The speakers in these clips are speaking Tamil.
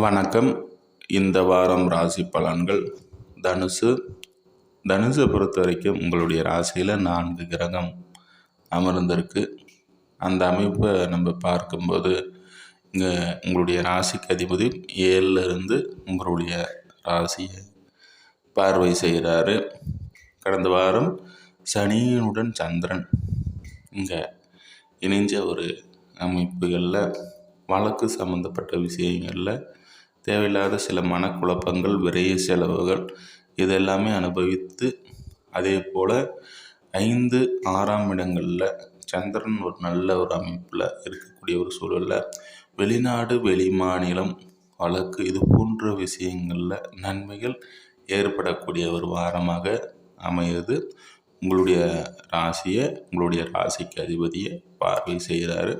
வணக்கம். இந்த வாரம் ராசி பலன்கள். தனுசு. தனுசை பொறுத்த வரைக்கும் உங்களுடைய ராசியில் நான்கு கிரகம் அமர்ந்திருக்கு. அந்த அமைப்பை நம்ம பார்க்கும்போது இங்கே உங்களுடைய ராசிக்கு அதிபதி ஏழுல இருந்து உங்களுடைய ராசியை பார்வை செய்கிறாரு கடந்த வாரம் சனியினுடன் சந்திரன் இங்கே இணைஞ்ச ஒரு அமைப்புகளில் வழக்கு சம்மந்தப்பட்ட விஷயங்களில் தேவையில்லாத சில மனக்குழப்பங்கள் விரைய செலவுகள் இதெல்லாமே அனுபவித்து அதே போல் ஐந்து ஆறாம் இடங்களில் சந்திரன் ஒரு நல்ல ஒரு அமைப்பில் இருக்கக்கூடிய ஒரு சூழலில் வெளிநாடு வெளி மாநிலம் வழக்கு இது போன்ற விஷயங்களில் நன்மைகள் ஏற்படக்கூடிய ஒரு வாரமாக அமையுது. உங்களுடைய ராசியை உங்களுடைய ராசிக்கு அதிபதியை பார்வை செய்கிறாரு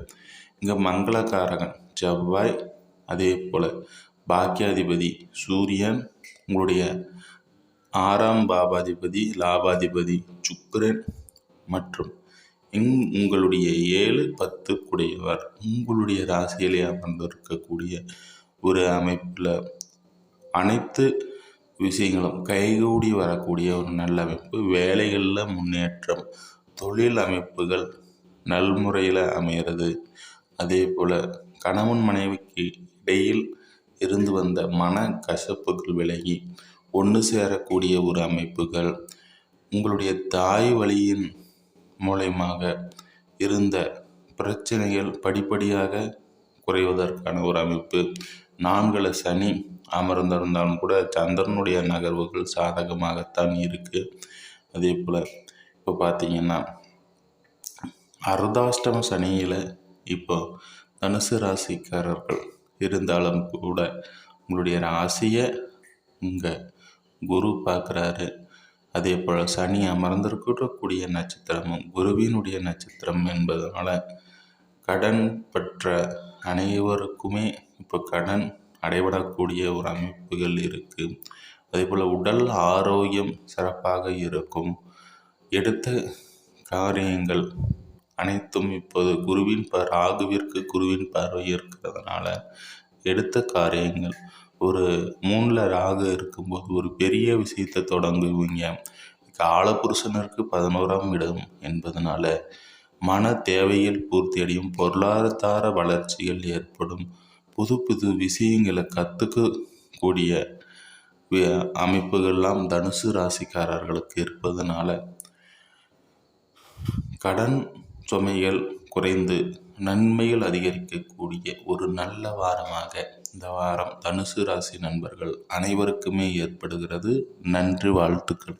இங்கே மங்களகாரகன் செவ்வாய் அதே போல் பாக்கியாதிபதி சூரியன் உங்களுடைய ஆறாம் பாபாதிபதி லாபாதிபதி சுக்கரன் மற்றும் இங் உங்களுடைய ஏழு பத்து குடையவர் உங்களுடைய ராசியிலே அமர்ந்திருக்கக்கூடிய ஒரு அமைப்பில் அனைத்து விஷயங்களும் கைகூடி வரக்கூடிய ஒரு நல்ல அமைப்பு. வேலைகளில் முன்னேற்றம் தொழில் அமைப்புகள் நல்முறையில் அமைகிறது அதே போல் கணவன் மனைவிக்கு வந்த மன கசப்புகள் விலகி ஒன்று சேரக்கூடிய ஒரு அமைப்புகள் உங்களுடைய தாய் வழியின் மூலயமாக இருந்த பிரச்சனைகள் படிப்படியாக குறைவதற்கான ஒரு அமைப்பு. நான்குல சனி அமர்ந்திருந்தாலும் கூட சந்திரனுடைய நகர்வுகள் சாதகமாகத்தான் இருக்குது அதே போல் இப்போ பார்த்தீங்கன்னா அர்தாஷ்டம சனியில் இப்போ தனுசு ராசிக்காரர்கள் இருந்தாலும் கூட உங்களுடைய ராசியை இங்கே குரு பார்க்குறாரு. அதே போல் சனி அமர்ந்திருக்கக்கூடிய நட்சத்திரமும் குருவினுடைய நட்சத்திரம் என்பதனால் கடன் பெற்ற அனைவருக்குமே இப்போ கடன் அடைபடக்கூடிய ஒரு அமைப்புகள் இருக்குது அதே போல் உடல் ஆரோக்கியம் சிறப்பாக இருக்கும். எடுத்த காரியங்கள் அனைத்தும் இப்போது குருவின் ப ராகுவிற்கு குருவின் பார்வை இருக்கிறதுனால எடுத்த காரியங்கள். ஒரு மூணில் ராகு இருக்கும்போது ஒரு பெரிய விஷயத்தை தொடங்குவீங்க. காலபுருஷனருக்கு பதினோராம் இடம் என்பதனால மன தேவைகள் பூர்த்தி அடையும். பொருளாதார வளர்ச்சிகள் ஏற்படும். புது புது விஷயங்களை கற்றுக்கக்கூடிய அமைப்புகள்லாம் தனுசு ராசிக்காரர்களுக்கு இருப்பதனால கடன் சுமைகள் குறைந்து நன்மைகள் அதிகரிக்கக்கூடிய ஒரு நல்ல வாரமாக இந்த வாரம் தனுசு ராசி நண்பர்கள் அனைவருக்குமே ஏற்படுகிறது. நன்றி வாழ்த்துக்கள்.